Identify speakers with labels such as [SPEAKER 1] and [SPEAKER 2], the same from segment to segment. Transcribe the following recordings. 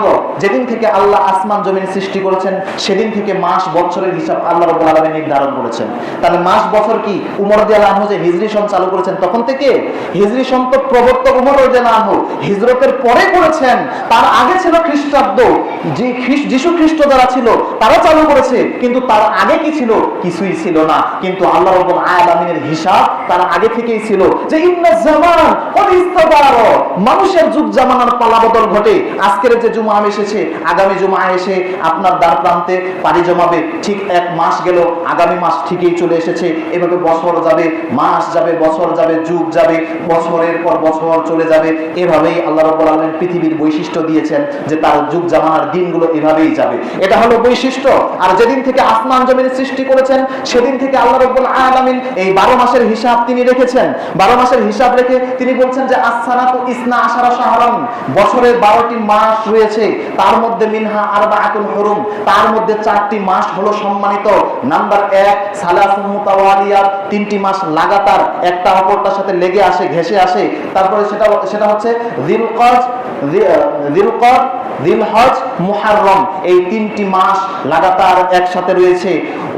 [SPEAKER 1] Bravo. যেদিন থেকে আল্লাহ আসমান জমিন সৃষ্টি করেছেন, সেদিন থেকে মাস, বছরের হিসাব আল্লাহ রব্বুল আলামিন নির্ধারণ করেছেন। তাহলে মাস, বছর কি? উমর রাদিয়াল্লাহু আনহু যে হিজরি সন চালু করেছেন, তখন থেকে হিজরি সন তো প্রবর্তক উমর রাদিয়াল্লাহু আনহু হিজরতের পরে করেছেন। তার আগে ছিল খ্রিস্টাব্দ। যে যিশু খ্রিস্ট যারা ছিল, তারা চালু করেছে। কিন্তু তার আগে কি ছিল? কিছুই ছিল না। কিন্তু আল্লাহ রব্বুল আলামিনের হিসাব তার আগে থেকেই ছিল যে ইন্না জামান মানুষের যুগ জামানার পালাবদল ঘটে। আজকের যে জুমা এসেছে, আগামী জুমা এসে আপনার দ্বার প্রান্তে পাড়ি জমাবে। ঠিক এক মাস গেল, আগামী মাস ঠিকই চলে এসেছে। এভাবে বছর যাবে, মাস যাবে, বছর যাবে, যুগ যাবে, বছরের পর বছর চলে যাবে। এভাবেই আল্লাহ রাব্বুল আলামিন পৃথিবীর বৈশিষ্ট্য দিয়েছেন যে তার যুগ জামানার দিনগুলো এভাবেই যাবে। এটা হলো বৈশিষ্ট্য। আর যেদিন থেকে আসমান জমিন সৃষ্টি করেছেন, সেদিন থেকে আল্লাহ রাব্বুল আলামিন এই 12 মাসের হিসাব তিনি রেখেছেন। 12 মাসের হিসাব রেখে তিনি বলছেন যে, আসসানাতু ইসনা আশারা শাহরান। বছরের 12টি মাস রয়েছে। তার মধ্যে মিনহা আরবাআতুল হুরুম, তার মধ্যে চারটি মাস হলো সম্মানিত। নাম্বার এক সালাস মুতাওয়ালিয়াত, তিনটি মাস লাগাতার একটা অপরটার সাথে লেগে আসে ঘেসে আসে। তারপরে সেটা সেটা হচ্ছে দিলকজ দিলকজ দিলহজ মুহাররম। এই তিনটি মাস লাগাতার একসাথে রয়েছে।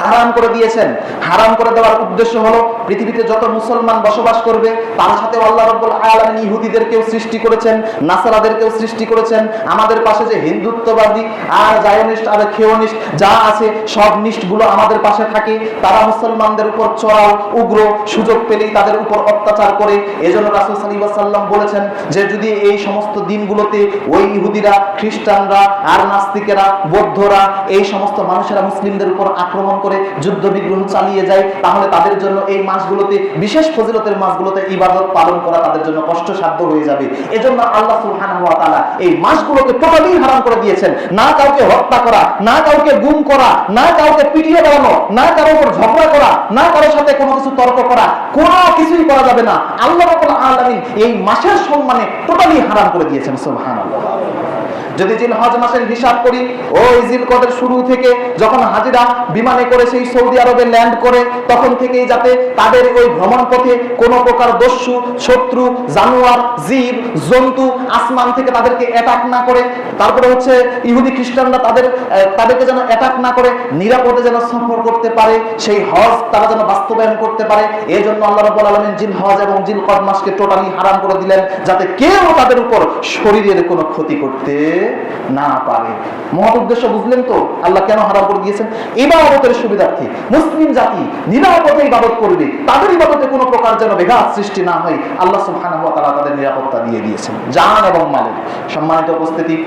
[SPEAKER 1] হারাম করে দিয়েছেন। হারাম করে দেওয়ার উদ্দেশ্য হলো, পৃথিবীতে যত মুসলমান বসবাস করবে, তার সাথে আল্লাহ রাব্বুল আলামিন ইহুদিদেরকেও সৃষ্টি করেছেন, নাসারাদেরকেও সৃষ্টি করেছেন। আমাদের পাশে যে হিন্দুত্ববাদী, আর জায়নিস্ট, আর খেয়নিস্ট যা আছে, সব নিষ্ঠগুলো আমাদের পাশে থাকে। তারা মুসলমানদের উপর চড়াও, উগ্র সুযোগ পেলেই তাদের উপর অত্যাচার করে। এজন্য রাসূল আলাইহি বলেছেন যে, যদি এই সমস্ত দিনগুলোতে ওই ইহুদিরা, খ্রিস্টানরা, আর নাস্তিকেরা, বৌদ্ধরা, এই সমস্ত মানুষেরা মুসলিমদের উপর আক্রমণ করে যুদ্ধ বিগ্রহ চালিয়ে যায়, তাহলে তাদের জন্য এই মাসগুলোতে, বিশেষ ফজিলতের মাসগুলোতে ইবাদত পালন করা তাদের জন্য কষ্টসাধ্য হয়ে যাবে। এজন্য আল্লাহ তাআলা এই মাসগুলোকে টোটালি হারাম করে দিয়েছেন। না কাউকে হত্যা করা, না কাউকে গুম করা, না কাউকে পিটিয়ে বেড়ানো, না কারোর উপর ঝগড়া করা, না কারোর সাথে কোনো কিছু তর্ক করা, কোনো কিছুই করা যাবে না। আল্লাহ রাব্বুল এই মাসের সম্মানে টোটালি হারাম করে দিয়েছেন, সুবহানাল্লাহ। যদি জিল হজ মাসের হিসাব করি ওই জিল কদের শুরু থেকে যখন হাজিরা বিমানে করে সেই সৌদি আরবে ল্যান্ড করে, তখন থেকেই যাতে তাদের ওই ভ্রমণ পথে কোনো প্রকার দস্যু, শত্রু, জানোয়ার, জীব, জন্তু, আসমান থেকে তাদেরকে অ্যাটাক না করে, তারপরে হচ্ছে ইহুদি খ্রিস্টানরা তাদের তাদেরকে যেন অ্যাটাক না করে, নিরাপদে যেন সফর করতে পারে, সেই হজ তারা যেন বাস্তবায়ন করতে পারে এই জন্য আল্লাহ রাব্বুল আলামিন জিল হজ এবং জিল কদ মাসকে টোটালি হারাম করে দিলেন, যাতে কেউ তাদের উপর শরীরের কোনো ক্ষতি করতে না পারে। মহৎ উদ্দেশ্য বুঝলেন তো? আল্লাহ কেন হারাম করে দিয়েছেন? ইবাদতের সুবিধার্থে। মুসলিম জাতি নিরাপদে ইবাদত করবে। তাদের ইবাদতে কোনো প্রকার যেন বেঘাত সৃষ্টি না হয়, আল্লাহ সুবহানাহু ওয়া তাআলা তাদের নিরাপত্তা দিয়ে দিয়েছেন। জান এবং মালের। সম্মানিত উপস্থিতি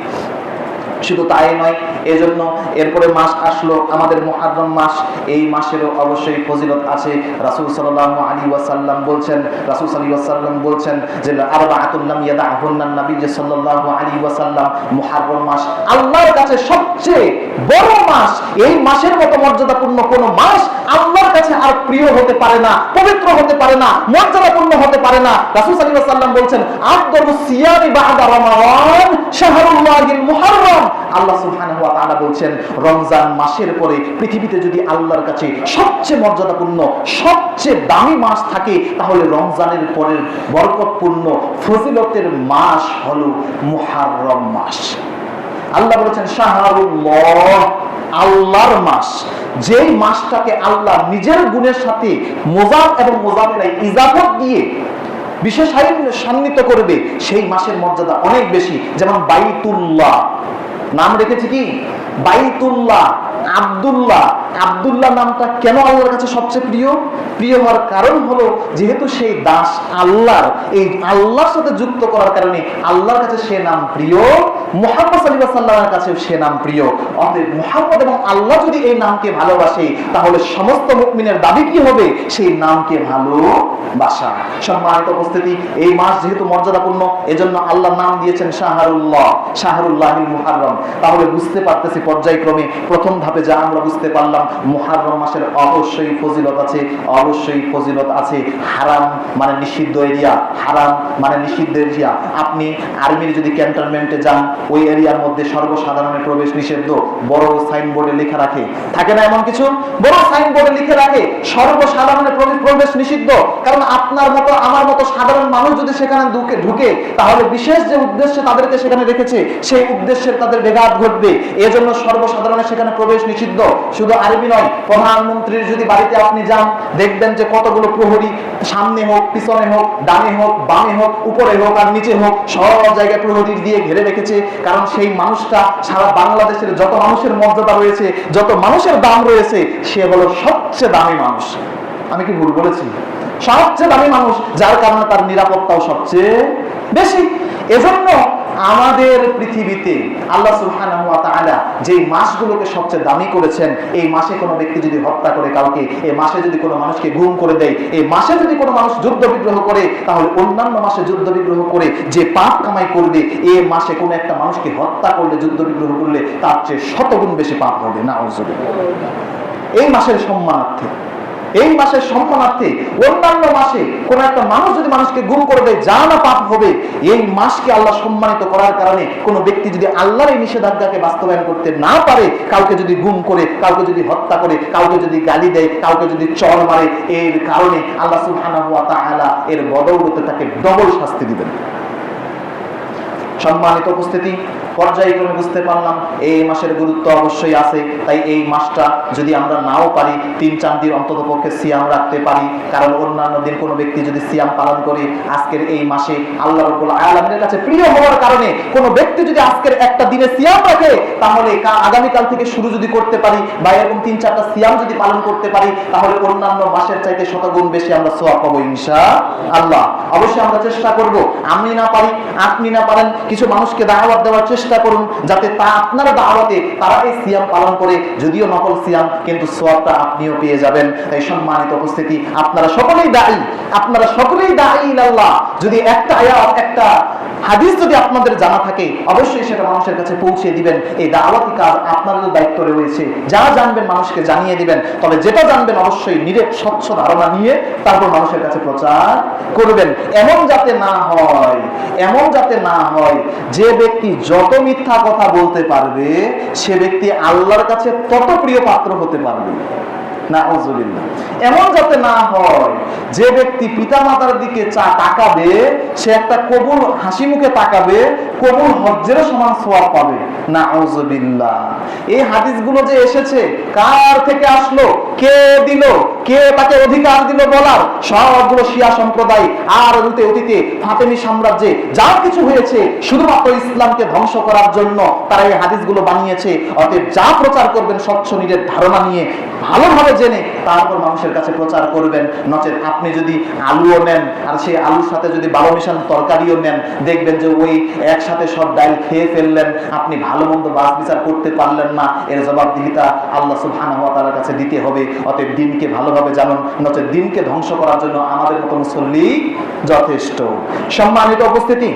[SPEAKER 1] শুধু তাই নয়, এজন্য এরপরে মাস আসলো, আমাদের মুহাররম মাস। এই মাসেরও অবশ্যই ফজিলত আছে। রাসূল সাল্লাল্লাহু আলাইহি ওয়াসাল্লাম বলছেন, রাসূল আলাইহি ওয়াসাল্লাম বলছেন যে আরবাআতুল লাম ইয়াদাহুন্না নবী সাল্লাল্লাহু আলাইহি ওয়াসাল্লাম। মুহাররম মাস আল্লাহর কাছে সবচেয়ে বড় মাস। এই মাসের মতো মর্যাদাপূর্ণ কোনো মাস আল্লাহর কাছে আর প্রিয় হতে পারে না, পবিত্র হতে পারে না, মর্যাদাপূর্ণ হতে পারে না। রাসূল সাল্লাল্লাহু আলাইহি ওয়াসাল্লাম বলছেন, আফদালুস সিয়ামি বা'দা রমাদান শাহরুল্লাহিল মুহাররম। আল্লাহ সুবহানাহু ওয়া তাআলা বলছেন, রমজান মাসের পরে পৃথিবীতে যদি আল্লাহর কাছে সবচেয়ে মর্যাদাপূর্ণ, সবচেয়ে দামি মাস থাকে, তাহলে রমজানের পরের বরকতপূর্ণ, ফজিলতের মাস হলো মাস। আল্লাহ বলেছেন, শাহরুল্লাহ, আল্লাহর মাস। যেই মাসটাকে আল্লাহ নিজের গুণের সাথে মোজাব এবং মোজাবেলাই ইজাফত দিয়ে বিশেষ সান্বিত করবে, সেই মাসের মর্যাদা অনেক বেশি। যেমন বাইতুল্লাহ। নাম রেখেছে কি? বাইতুল্লাহ, আব্দুল্লাহ। আব্দুল্লাহ নামটা কেন আল্লাহর কাছে সবচেয়ে প্রিয়? প্রিয় হওয়ার কারণ হলো, যেহেতু সেই দাস আল্লাহর, এই আল্লাহর সাথে যুক্ত করার কারণে আল্লাহর কাছে সে নাম প্রিয়, মোহাম্মদ সাল্লামের সে নাম প্রিয়। মোহাম্মদ এবং আল্লাহ যদি এই নামকে ভালোবাসে, তাহলে সমস্ত মুকমিনের দাবি কি হবে? সেই নামকে ভালোবাসা। সম্মানিত উপস্থিতি, এই মাস যেহেতু মর্যাদাপূর্ণ, এজন্য আল্লাহ নাম দিয়েছেন শাহরুল্লাহ শাহরুল্লাহ মুহাররম। তাহলে বুঝতে পারতেছি পর্যায়ক্রমে প্রথম ধাপে যা আমরা বুঝতে পারলাম, মুহাররম মাসের অবশ্যই ফজিলত আছে, অবশ্যই ফজিলত আছে হারাম মানে নিষিদ্ধ এরিয়া, হারাম মানে নিষিদ্ধ এরিয়া। আপনি আর্মির যদি ক্যান্টনমেন্টে যান, ওই এরিয়ার মধ্যে সর্বসাধারণের প্রবেশ নিষিদ্ধ, বড় সাইনবোর্ডে লেখা রাখে। থাকে না এমন কিছু? বড় সাইনবোর্ডে লিখে রাখে সর্বসাধারণের প্রবেশ প্রবেশ নিষিদ্ধ। কারণ আপনার মতো, আমার মতো সাধারণ মানুষ যদি সেখানে ঢুকে ঢুকে, তাহলে বিশেষ যে উদ্দেশ্যে তাদেরকে সেখানে রেখেছে, সেই উদ্দেশ্যের তাদের বেঘাত ঘটবে। এজন্য সর্বসাধারণের সেখানে প্রবেশ নিষিদ্ধ, শুধু আরবি নয়, প্রধানমন্ত্রীর যদি বাড়িতে আপনি যান, দেখবেন যে কতগুলো প্রহরী সামনে হোক, পিছনে হোক, ডানে হোক, বামে হোক, উপরে হোক আর নিচে হোক, সব জায়গায় প্রহরী দিয়ে ঘিরে রেখেছে। কারণ সেই মানুষটা সারা বাংলাদেশের যত মানুষের মর্যাদা রয়েছে, যত মানুষের দাম রয়েছে, সে হলো সবচেয়ে দামি মানুষ। আমি কি ভুল বলেছি? সবচেয়ে দামি মানুষ, যার কারণে তার নিরাপত্তাও সবচেয়ে বেশি। এজন্য আমাদের পৃথিবীতে আল্লাহ তাআলা যে মাসগুলোকে সবচেয়ে দামি করেছেন, এই মাসে কোনো ব্যক্তি যদি হত্যা করে কাউকে, এই মাসে যদি কোনো মানুষকে গুম করে দেয়, এই মাসে যদি কোনো মানুষ যুদ্ধ বিগ্রহ করে, তাহলে অন্যান্য মাসে যুদ্ধ বিগ্রহ করে যে পাপ কামাই করবে, এ মাসে কোনো একটা মানুষকে হত্যা করলে, যুদ্ধ বিগ্রহ করলে তার চেয়ে শতগুণ বেশি পাপ হবে না এই মাসের সম্মানার্থে এই মাসের সম্মানার্থে অন্যান্য মাসে কোন একটা মানুষ যদি মানুষকে গুম করে দেয়, যা না পাপ হবে, এই মাসকে আল্লাহ সম্মানিত করার কারণে কোন ব্যক্তি যদি আল্লাহর এই নিষেধাজ্ঞাকে বাস্তবায়ন করতে না পারে, কাউকে যদি গুম করে, কাউকে যদি হত্যা করে, কাউকে যদি গালি দেয়, কাউকে যদি চর মারে, এর কারণে আল্লাহ সুবহানাহু তাআলা এর বদৌলতে তাকে ডবল শাস্তি দিবেন। সম্মানিত উপস্থিতি, পর্যায়ক্রমে বুঝতে পারলাম এই মাসের গুরুত্ব অবশ্যই আছে, তাই এই মাসটা যদি আমরা নাও পারি, তিন চার দিন অন্তত পক্ষে সিয়াম রাখতে পারি, কারণ অন্যান্য দিন কোনো ব্যক্তি যদি সিয়াম পালন করে, আজকের এই মাসে আল্লাহ রব্বুল আলামিনের কাছে প্রিয় হওয়ার কারণে কোনো ব্যক্তি যদি আজকের একটা দিনে সিয়াম রাখে, তাহলে আগামীকাল থেকে শুরু যদি করতে পারি বা এরকম তিন চারটা সিয়াম যদি পালন করতে পারি, তাহলে অন্যান্য মাসের চাইতে শতগুণ বেশি আমরা সোয়াব পাবো ইনশা আল্লাহ অবশ্যই আমরা চেষ্টা করব, আমি না পারি, আপনি না পারেন কিছু মানুষকে দাওয়াত দেওয়ার চেষ্টা করুন যাতে তা আপনার দাওয়াতে তারা এই সিয়াম পালন করে, যদিও নকল সিয়াম, কিন্তু সোয়াবটা আপনিও পেয়ে যাবেন। তাই সম্মানিত উপস্থিতি, আপনারা সকলেই দায়ী, আপনারা সকলেই দায়ী আল্লাহ যদি একটা আয়াত, একটা হাদিস যদি আপনাদের জানা থাকে, অবশ্যই সেটা মানুষের কাছে পৌঁছে দিবেন। এই দাওয়াতি কাজ আপনাদের দায়িত্ব রয়েছে। যা জানবেন মানুষকে জানিয়ে দিবেন। তবে যেটা জানবেন অবশ্যই নিরেট, স্বচ্ছ ধারণা নিয়ে তারপর মানুষের কাছে প্রচার করবেন। এমন যাতে না হয়, এমন যাতে না হয় যে ব্যক্তি যত মিথ্যা কথা বলতে পারবে, সে ব্যক্তি আল্লাহর কাছে তত প্রিয় পাত্র হতে পারবে। এমন যাতে না হয়, যে ব্যক্তি পিতা মাতার দিকে চা তাকাবে, সে একটা কবুল হাসি মুখে তাকাবে কবুল হজ্জের সমান সোয়াব পাবে। নাউজুবিল্লাহ। এই হাদিসগুলো যে এসেছে, কার থেকে আসলো, কে দিল, কে তাকে অধিকার দিল বলার, সবগুলো শিয়া সম্প্রদায় আর অতীতে অতীতে ফাতেমি সাম্রাজ্যে যা কিছু হয়েছে, শুধুমাত্র ইসলামকে ধ্বংস করার জন্য তারা এই হাদিসগুলো বানিয়েছে। অতএব যা প্রচার করবেন, স্বচ্ছ নিজের ধারণা নিয়ে ভালোভাবে জেনে তারপর মানুষের কাছে প্রচার করবেন। নচেত আপনি যদি আলুও নেন, আর সেই আলুর সাথে যদি বারো মিশান তরকারিও নেন, দেখবেন যে ওই একসাথে সব ডাইল খেয়ে ফেললেন। আপনি ভালো মন্দ বাস বিচার করতে পারলেন না। এর জবাবদিহিতা আল্লাহ সুবহানাহু ওয়া কাছে দিতে হবে। অতএব দিনকে ভালোভাবে জানুন নচে দিনকে ধ্বংস করার জন্য আমাদের মতো মুসল্লি যথেষ্ট। সম্মানিত উপস্থিতি,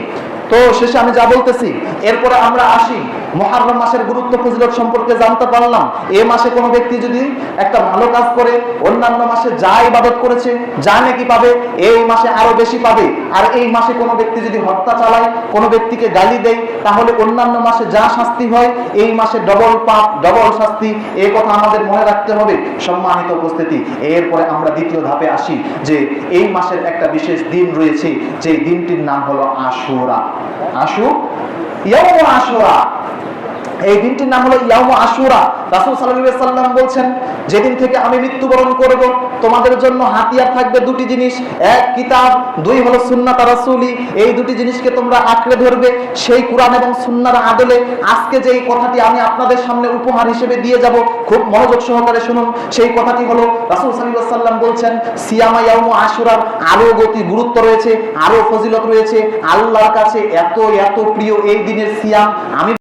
[SPEAKER 1] তো শেষে আমি যা বলতেছি, এরপরে আমরা আসি মহারম মাসের গুরুত্ব ফজিলত সম্পর্কে জানতে পারলাম। এ মাসে কোনো ব্যক্তি যদি একটা ভালো কাজ করে, অন্যান্য মাসে যা ইবাদত করেছে, যা নাকি পাবে, এই মাসে আরও বেশি পাবে। আর এই মাসে কোনো ব্যক্তি যদি হত্যা চালায়, কোনো ব্যক্তিকে গালি দেয়, তাহলে অন্যান্য মাসে যা শাস্তি হয়, এই মাসে ডবল পাপ, ডবল শাস্তি এই কথা আমাদের মনে রাখতে হবে। সম্মানিত উপস্থিতি, এরপরে আমরা দ্বিতীয় ধাপে আসি, যে এই মাসের একটা বিশেষ দিন রয়েছে, যে দিনটির নাম হলো আশুরা। আশু? ইয়াউম আশুরা। এই দিনটির নাম হলো ইয়াউম আশুরা। রাসূল সাল্লাম বলছেন, যেদিন থেকে আমি মৃত্যুবরণ করব, তোমাদের জন্য হাতিয়ার থাকবে দুটি জিনিস। এক, কিতাব। দুই, হলো সুন্নাত রাসূলি। এই দুটি জিনিসকে তোমরা আঁকড়ে ধরবে। সেই কোরআন এবং সুন্নাহর আদলে আজকে যে এই কথাটি আমি আপনাদের সামনে উপহার হিসেবে দিয়ে যাব, খুব মনোযোগ সহকারে শুনুন। সেই কথাটি হলো রাসূল সাল্লাম বলছেন, সিয়ামা ইয়াউম আশুরার আরও গতি, গুরুত্ব রয়েছে আরও ফজিলত রয়েছে। আল্লাহর কাছে এত এত প্রিয় এই দিনের সিয়াম। আমি